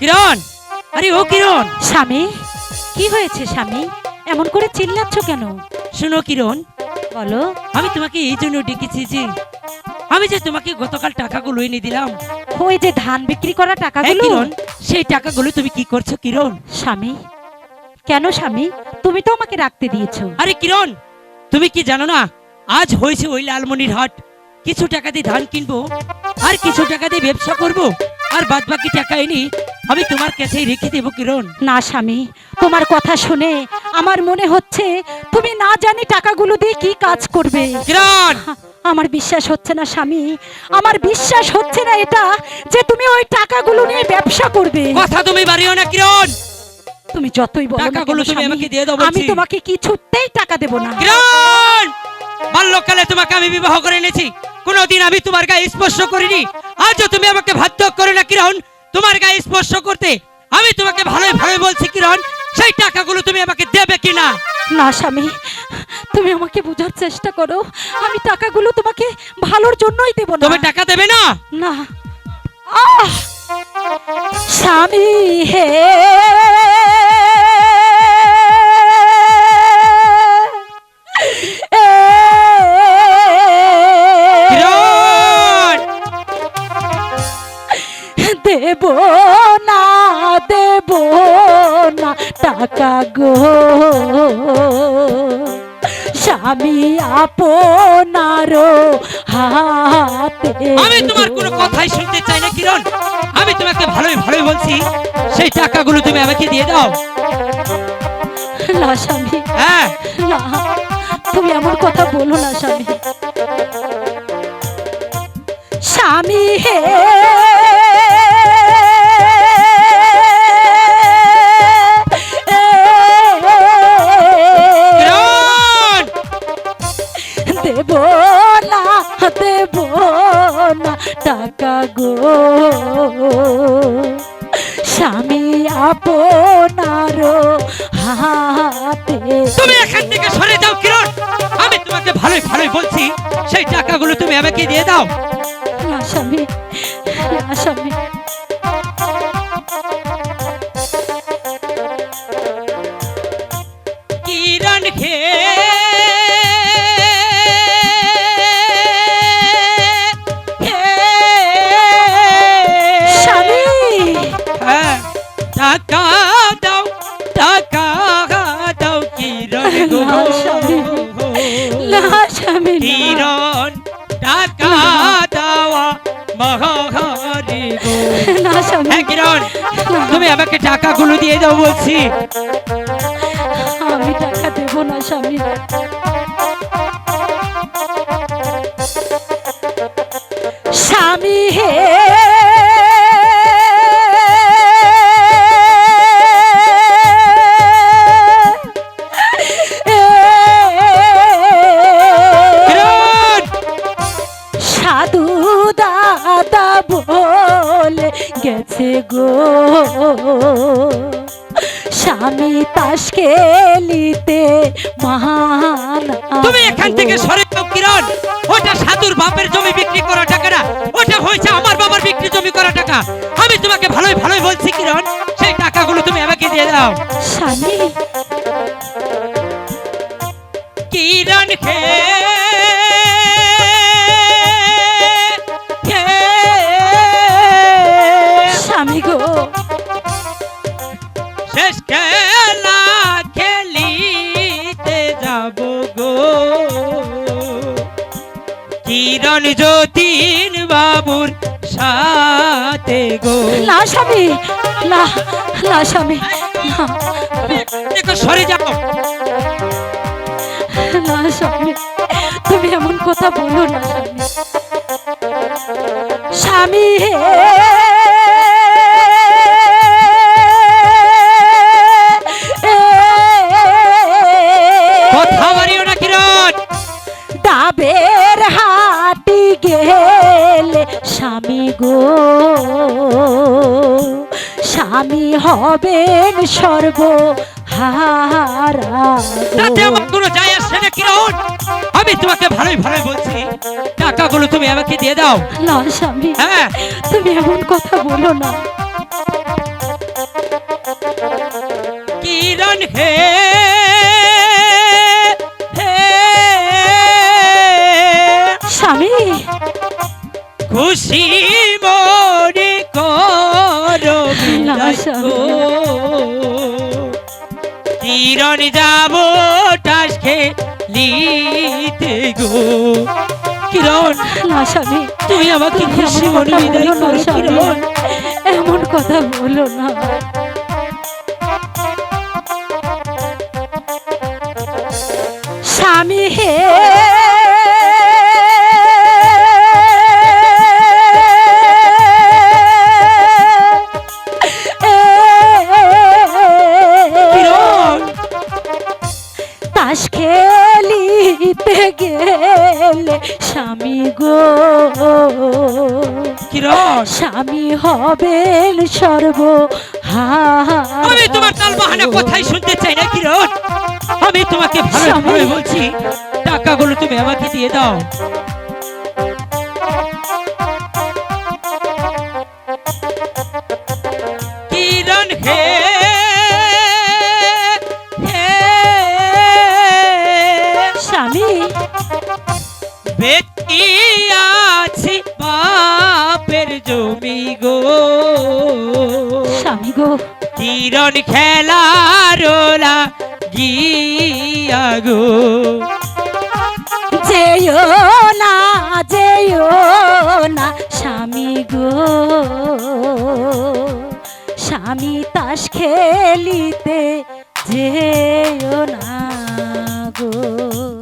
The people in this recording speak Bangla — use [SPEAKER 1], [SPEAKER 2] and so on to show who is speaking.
[SPEAKER 1] কিরণ? আরে ও কিরণ।
[SPEAKER 2] স্বামী কি হয়েছে স্বামী? এমন করে চিল্লাচ্ছ কেন?
[SPEAKER 1] শোনো কিরণ।
[SPEAKER 2] বলো।
[SPEAKER 1] আমি তোমাকে এই জন্য ডেকেছি যে আমি যে তোমাকে গতকাল টাকাগুলো এনে দিলাম।
[SPEAKER 2] ওই যে ধান বিক্রি করা
[SPEAKER 1] হ্যাঁ,
[SPEAKER 2] টাকাগুলো?
[SPEAKER 1] কিরণ সেই টাকাগুলো তুমি কি করছ কিরণ?
[SPEAKER 2] স্বামী কেন স্বামী? তুমি তো আমাকে রাখতে দিয়েছ।
[SPEAKER 1] আরে কিরণ তুমি কি জানো না? আজ হয়েছে ওই লালমনির হাট। কিছু টাকা দিয়ে ধান কিনবো আর কিছু টাকা দিয়ে ব্যবসা করব আর বাদ বাকি টাকা এনে আমি তোমার কাছেই রেখে দেবো কিরণ।
[SPEAKER 2] না স্বামী তোমার কথা শুনে আমার মনে হচ্ছে তুমি না জানি টাকাগুলো দিয়ে কি কাজ করবে।
[SPEAKER 1] কিরণ!
[SPEAKER 2] আমার বিশ্বাস হচ্ছে না স্বামী আমার বিশ্বাস হচ্ছে না এটা যে তুমি ওই টাকাগুলো নিয়ে ব্যবসা করবে।
[SPEAKER 1] কথা তুমি বাড়িও না কিরণ!
[SPEAKER 2] তুমি যতই বলো
[SPEAKER 1] টাকাগুলো তুমি আমাকে দিয়ে দাও
[SPEAKER 2] আমি তোমাকে কিছুতেই টাকা দেব না।
[SPEAKER 1] কিরণ! বাল্যকালে তোমাকে আমি বিবাহ করে এনেছি। কোনোদিন আমি তোমার গায়ে স্পর্শ করিনি। আজও তুমি আমাকে বাধ্য করে না কিরণ তোমার গায়ে স্পর্শ করতে আমি তোমাকে ভালোই ভালো বলছি কিরণ সেই টাকাগুলো তুমি আমাকে দেবে কিনা?
[SPEAKER 2] না স্বামী তুমি আমাকে বোঝার চেষ্টা করো। আমি টাকাগুলো তোমাকে ভালোর জন্যই দেব না।
[SPEAKER 1] তুমি টাকা দেবে না?
[SPEAKER 2] না। স্বামী হে! গো। স্বামী আপনারও হাতে
[SPEAKER 1] আমি তোমার কোনো কথাই শুনতে চাই না কিরণ। আমি তোমাকে ভালোই ভালোই বলছি সেই টাকাগুলো তুমি আমাকে দিয়ে দাও।
[SPEAKER 2] না স্বামী।
[SPEAKER 1] হ্যাঁ।
[SPEAKER 2] না তুমি এমন কথা বলো না স্বামী। স্বামী হে গো স্বামী আপনারও হাতে
[SPEAKER 1] তুমি এখান থেকে সরে যাও কিরণ। আমি তোমাকে ভালোই ভালোই বলছি সেই টাকাগুলো তুমি আমাকে দিয়ে দাও।
[SPEAKER 2] না স্বামী না স্বামী।
[SPEAKER 1] কিরণ খে আমাকে টাকাগুলো দিয়ে দাও বলছি।
[SPEAKER 2] আমি টাকা দেবো না স্বামী। গেছে গো। স্বামী তাস খেলিতে মহান
[SPEAKER 1] তুমি এখান থেকে সরে যাও কিরণ। ওটা সাধুর বাপের জমি বিক্রি করা টাকা না। ওটা হয়েছে আমার বাবার বিক্রি জমি করা টাকা। আমি তোমাকে ভালোই ভালোই বলছি কিরণ। সেই টাকাগুলো তুমি আমাকে দিয়ে দাও।
[SPEAKER 2] স্বামী।
[SPEAKER 1] কিরণ খে যাব গো। কিরণ যতীন বাবুর সাথে গো।
[SPEAKER 2] না স্বামী না না স্বামী
[SPEAKER 1] দেখো সরে যাও।
[SPEAKER 2] না স্বামী তুমি এমন কথা বলো না স্বামী। স্বামী হে স্বামী হবেন সর্ব হারা
[SPEAKER 1] তাতে আমার কোনো যায় আসছে না কিরণ। আমি তোমাকে ভালোই ভালোই বলছি। টাকাগুলো তুমি আমাকে দিয়ে দাও।
[SPEAKER 2] না স্বামী
[SPEAKER 1] হ্যাঁ।
[SPEAKER 2] তুমি এমন কথা বলো না।
[SPEAKER 1] হে হে।
[SPEAKER 2] স্বামী।
[SPEAKER 1] খুশি মনে করো। কিরণ যাব টাস খেলিতে গো? কিরণ
[SPEAKER 2] না স্বামী
[SPEAKER 1] তুমি আমাকে খুশি মনে বিদায় করো কিরণ?
[SPEAKER 2] এমন কথা বলো না। স্বামী হে তাস খেলিতে গেলে স্বামী গো। স্বামী হবেন সর্ব
[SPEAKER 1] আমি তোমার তাল বাহানা কোথায় শুনতে চাই না কিরণ? আমি তোমাকে ভালো বলছি টাকাগুলো তুমি আমাকে দিয়ে দাও। গো।
[SPEAKER 2] স্বামী গো।
[SPEAKER 1] কিরণ খেলার গিয়া গো।
[SPEAKER 2] যেও না যেও না স্বামী গো। স্বামী তাস খেলিতে যেও না গো।